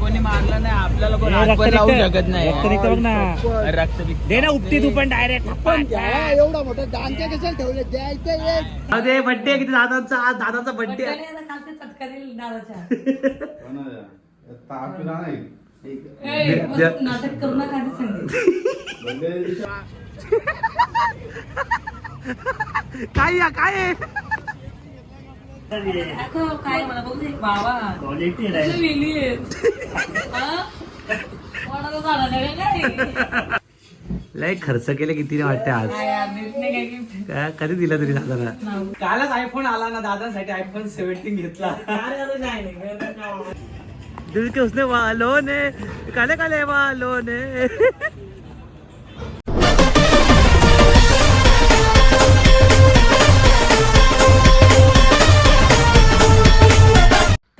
कोणी मारलं नाही आपल्याला कोण रक्त पण लावू. शकत नाही. रक्त निघतं बघ ना. अरे, रक्त. दे ना उपटी तू पण डायरेक्ट पण एवढा मोठा दांच्या कशाला ठेवले? द्यायचं एक. अरे बड्डे किती? दादांचा आज दादाचा बड्डे आहे द्या- नाटक करू नका सांगते काय या काय आहे? दाखव, काय मला बघू दे बाबा Quality आहे. कसं वेगळी आहे. हा? कोणाला झालं नाही काय? लय खर्च केले किती वाटते आज काय यार, देत नाही काय gift? काय कधी दिला तरी दादाला कालच आयफोन आला ना दादासाठी आयफोन सेव्हन्टीन घेतला दिल के उसने वालों ने काले काले वालों ने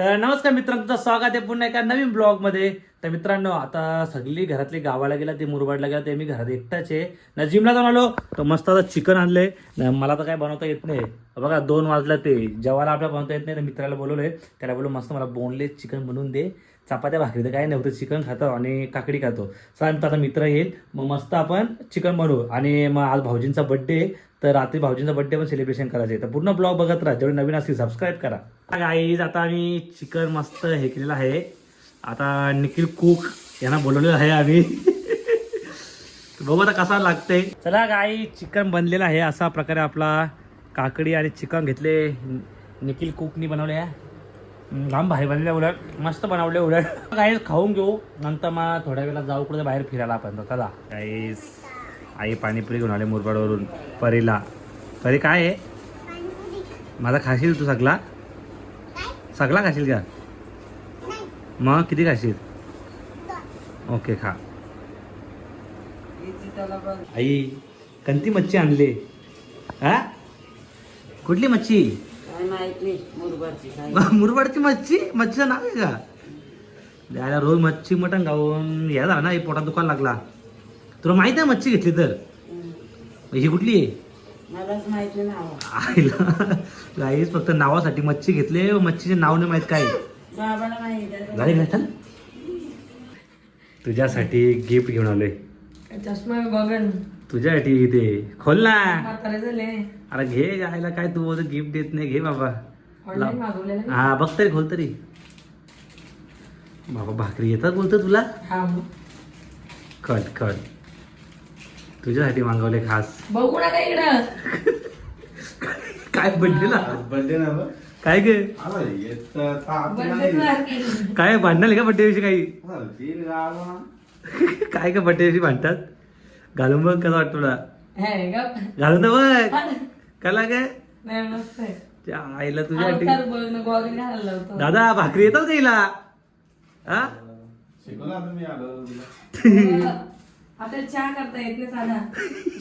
तर नमस्कार मित्रांनो तुमचं स्वागत आहे पुन्हा एका नवीन ब्लॉगमध्ये. तर मित्रांनो आता सगळी घरातली गावाला गेला ते मुरबाडला गेला ते मी घरात एकटाच आहे. ना जिमला जाऊन आलो तर मस्त आता चिकन आणलंय. मला तर काय बनवता येत नाही. बघा दोन वाजला ते. जेवायला आपल्याला बनवता येत नाही तर मित्राला बोलवलंय. त्याला बोलू मस्त मला बोनलेस चिकन बनवून दे. चपात्या भाकरी तर काय नव्हतं. चिकन खातो आणि काकडी खातो. चला आता मित्र येईल. मग मस्त आपण चिकन बनवू. आणि मग आज भाऊजींचा बड्डे तर रात्री भाऊजींचा बड्डे पण सेलिब्रेशन करायचं आहे. तर पूर्ण ब्लॉग बघत राहा. जेवढे नवीन असतील सबस्क्राईब करा. गाईज आता आम्ही चिकन मस्त हे केलेलं आहे. आता निखिल कुक यांना बोलवलेलं आहे आम्ही. बघू आता कसा लागते चला गाई चिकन बनलेलं आहे. असा प्रकारे आपला काकडी आणि चिकन घेतले. निखिल कुकनी बनवले आहे लांब बाहेर बनले उलट. मस्त बनवले उलट. काही खाऊन घेऊ. नंतर मग थोड्या वेळा जाऊ कुठे बाहेर फिरायला आपण. तर चला. काही आई पाणीपुरी घेऊन आले मुरबाडवरून. परीला. परी काय आहे? माझा खाशील तू सगळा? सगळा खाशील का? मग किती खाशील? ओके खा. आई कंती मच्छी आणली. हा कुठली मच्छी? नाही मुरबाडची काय मुरबाडची मच्छी? मच्छीचं नाव आहे का? द्यायला रोज मच्छी मटण खाऊन या झाला ना हे पोटात दुकान लागला. तुला माहीत आहे मच्छी घेतली तर? ही कुठली आहे? मलाच माहीत नाही नाव. आईला. गाईस फक्त नावासाठी मच्छी घेतले मच्छीचे नाव नाही माहीत काय. बाबाला माहीत आहे. झाले का चल. तुझ्यासाठी गिफ्ट घेऊन आलोय. चष्मा बघन. तुझ्यासाठी ते खोल ना. म्हातारे झाले. अरे घे आईला काय तू बोलतो गिफ्ट देत नाही घे बाबा. हा बघ तरी खोल तरी. बाबा भाकरी येतात बोलतो तुला? हा कट कट. तुझ्यासाठी मागवले खास. बघू नका इकडं. काय बड्डेला बर्थडे ना बघ. काय गे? आला येत तर ताप बर्थडे नाही. काय भांडणार का बड्डे दिवशी काही? ना. काय का बड्डे दिवशी भांडतात? घालून बघ कसं वाटतं तुला? हे गप. घालून तर बघ. कला काय नाही त्या आईला तुझ्यासाठी अवतार बघ गॉगल घालायला होतो दादा भाकरी येतात का हिला हा शिकवलं आता मी आलो तुला. आता चहा करता येत नाही साधा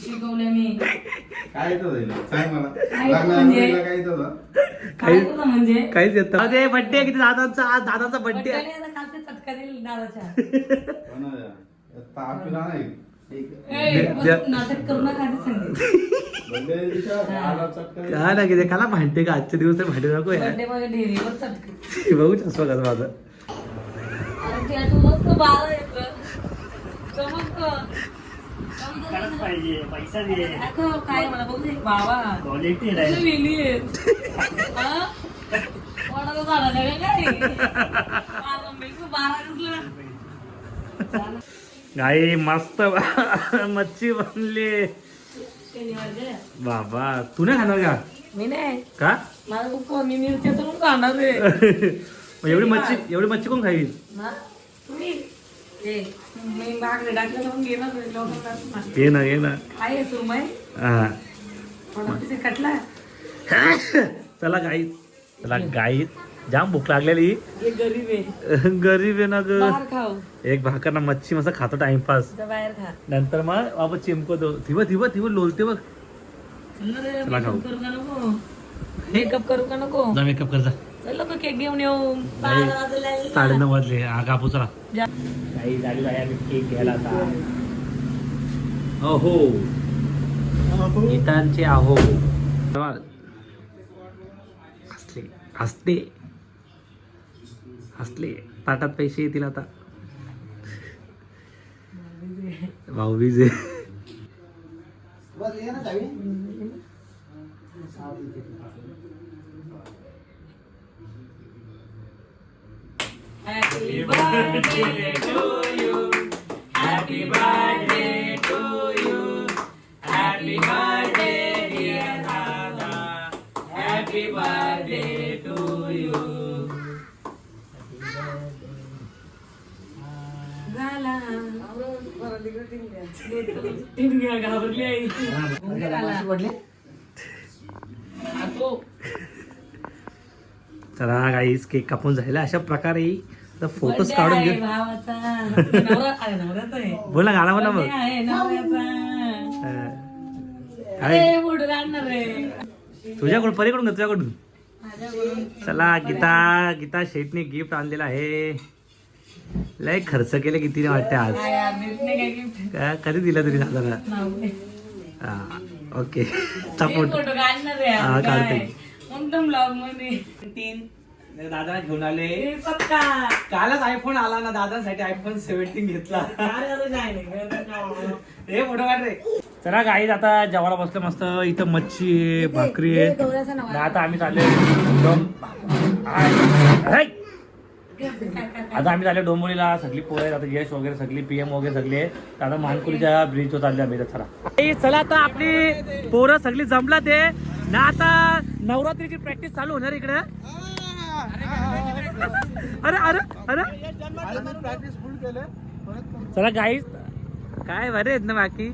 शिकवले मी काय येतं तिला? सांग मला काय लग्नाला म्हणजे? काय येतं तुला? काय होतं म्हणजे काहीच येत अरे बड्डे किती दादांचा आज दादाचा बड्डे पटकन ये ना, काल ते चटका दिल दादाच्या हो ना. ताप पिला नाही. काय ना किती काला भांडते का आजचे दिवस भांडे नको यार. बर्थडे मध्ये ढेरीवर चटका बघू चष्मा कसं माझं. काय मला बघू दे. बाबा. कसं वेगळी आहे. हा? कोणाला झालं गाई मस्त मच्छी बनली. बाबा तू नाही खाणार का? मी नाही. का? मला खूप कमी मिरच्या तर मग खाणार मग एवढी मच्छी एवढी मच्छी कोण खाईल. ये ना ये ना? हा. चला गाई चला गाई जाम भूक लागलेली. गरीब आहे. गरीब आहे ना ग. एक भाकर ना मच्छी मस्त खातो टाइमपास. जा बाहेर खा. नंतर मग बाबा चिमकतो थिव थिव थिव लोलते बघ. चला खाऊ. मेकअप करू का नको? जा मेकअप कर जा. केक घेऊन येऊ. साडे नऊ वाजले. हा कापू चला. काही आम्ही केक घ्यायला आता. अहो. गीतांचे आहो हसते हसले. ताटात पैसे येतील आता. भाऊबीज आहे. Happy birthday to आतो चला गाईस केक कापून झाला अशा प्रकारे फोटोज काढून घेऊ आहे बोल ना गाणं म्हणा Birthday मग. तुझ्याकडून परीकडून घे तुझ्याकडून? चला गीता गीता शेटने गिफ्ट आणलेलं आहे. लय खर्च केले किती वाटते आज? कधी दिलं तरी साधारण हा. ओके सपोर्ट फोटो काढणार आहे हा, काढते. कोणत्या ब्लॉगमध्ये तीन. दादा घेऊन आले. हे सत्कार कालच आयफोन आला ना दादांसाठी आयफोन सेव्हन्टीन घेतला? हे फोटो काढ रे. चला गाईज आता जेवायला बसलं मस्त. इथं मच्छी आहे भाकरी आहे. आता आम्ही चालले आय. हाय. आता आम्ही चालले डोंबोलीला सगळी पोरं आहेत आता यश वगैरे सगळी पीएम वगैरे सगळी आता मानकुलीच्या ब्रिजवर चालले आम्ही चला. चला आता आपली पोरं सगळी जमला ते. ना आता नवरात्रीची प्रॅक्टिस चालू होणार इकडे. अरे अरे अरे. प्रॅक्टिस फुल केले चला गाईज काय बरे आहेत ना बाकी?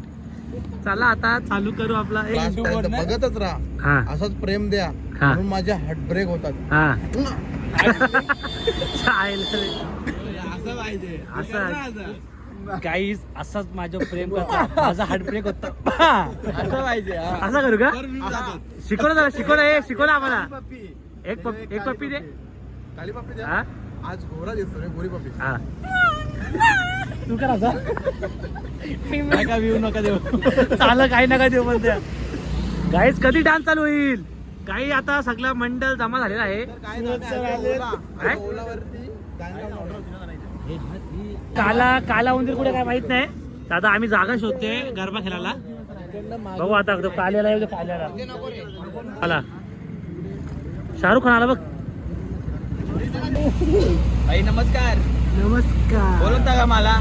चला आता चालू करू आपला. बघतच राहा. हा. असंच प्रेम द्या. म्हणून माझे हार्ट ब्रेक होतात. हा. असं पाहिजे. असं गाईज असंच माझं प्रेम करता. माझा हार्ट ब्रेक होता. असं पाहिजे असं करू का? शिकवलं जरा शिकवलं. हे शिकवलं आम्हाला. एक पप- एक पप्पी दे. काली पप्पी द्या. हा? आज घोरा दिसतो रे गोरी पप्पी. हा. तू कर असं नका देऊ नका देऊ. चालं काही नका देऊ म्हणते. गाईज कधी डान्स चालू होईल? काही आता सगळं मंडळ जमा झालेला आहे. काला काला उंदीर कुठे काय माहीत नाही. आता आम्ही जागा शोधते गरबा खेळायला. बघू आता तो काल्याला येऊ काल्याला. आला. शाहरुख खान आला बघ. भाई नमस्कार. नमस्कार. बोलवता का मला?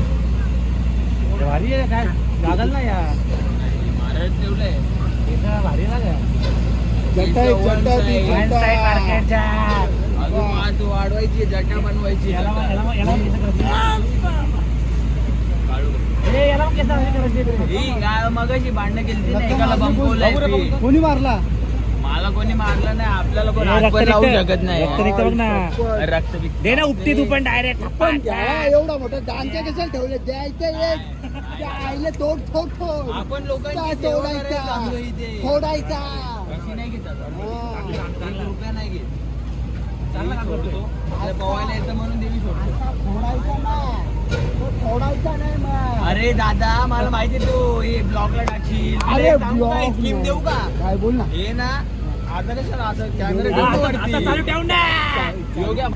भारी आहे काय? लागल ना या महाराज ठेवलंय. भारी ना वाढवायची जटा बनवायची मगाशी भांडणं केली कोणी? मारला मला कोणी मारलं नाही आपल्याला कोण ए, हात रक्त पण लावू. शकत नाही. रक्त बघ ना. रक्त. दे ना उपटी तू पण डायरेक्ट पण एवढा मोठा दांच्या कशाला ठेवले? द्यायचं आईले तोड तोड तोड. आपण. तोडायचा. फोडायचा. पैसे नाही घेत आता. हा. रुपया नाही घेत. चांगला काम करतो. आपल्या पवायला येतं म्हणून देवी सोडतो. अरे दादा मला माहिती तू. हे ब्लॉकला टाकशील अरे स्कीम देऊ का? काय बोल ना हे ना आता कशाला आता कॅमेरा चालू. ठेवून योग्य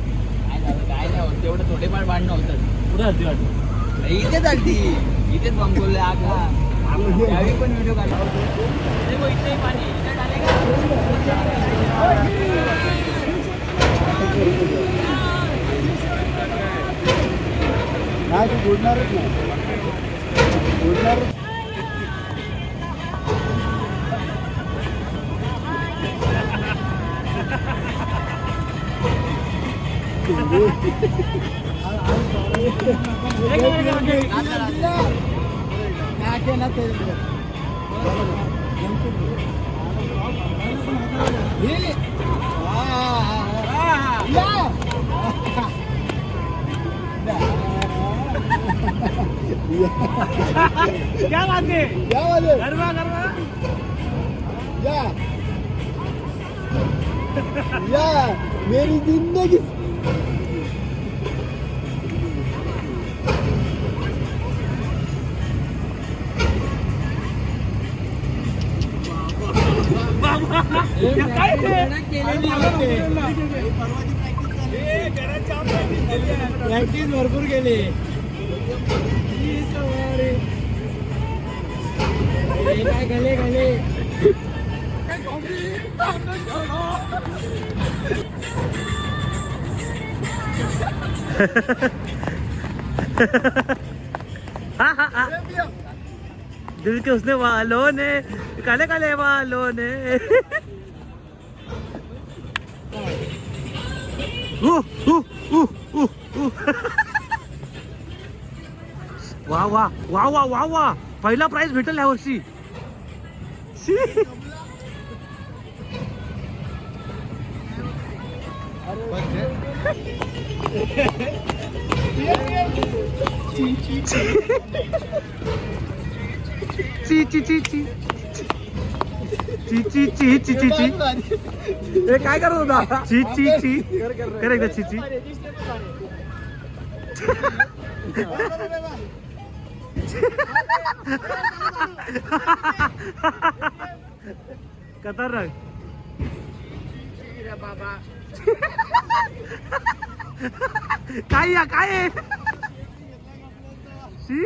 काय नाही होत. तेवढं थोडेफार भांडणं होतात. वाटतं. इथेच आलती इथेच बंबोलले आगा त्यावेळी पण व्हिडिओ काढला. इथे पाणी इथे डालेगा नाही तू बुडणारच नाही. बुडणारच नाके ना ते क्या बात आहे या वाले. गरबा गरबा। या। या मेरी जिंदगी। काय? हे? प्रॅक्टिस भरपूर केली. काय गले गले दिल के उसने वालों ने काले काले वालों ने उ, उ, उ, उ, उ. वा वा वा वा वा वा. पहिला प्राइज भेटेल ह्या वर्षी. ची ची ची ची ची ची ची ची ची ची हे काय करत होता? ची ची ची कर एकदा ची ची खतरनाक काय या काय आहे? शी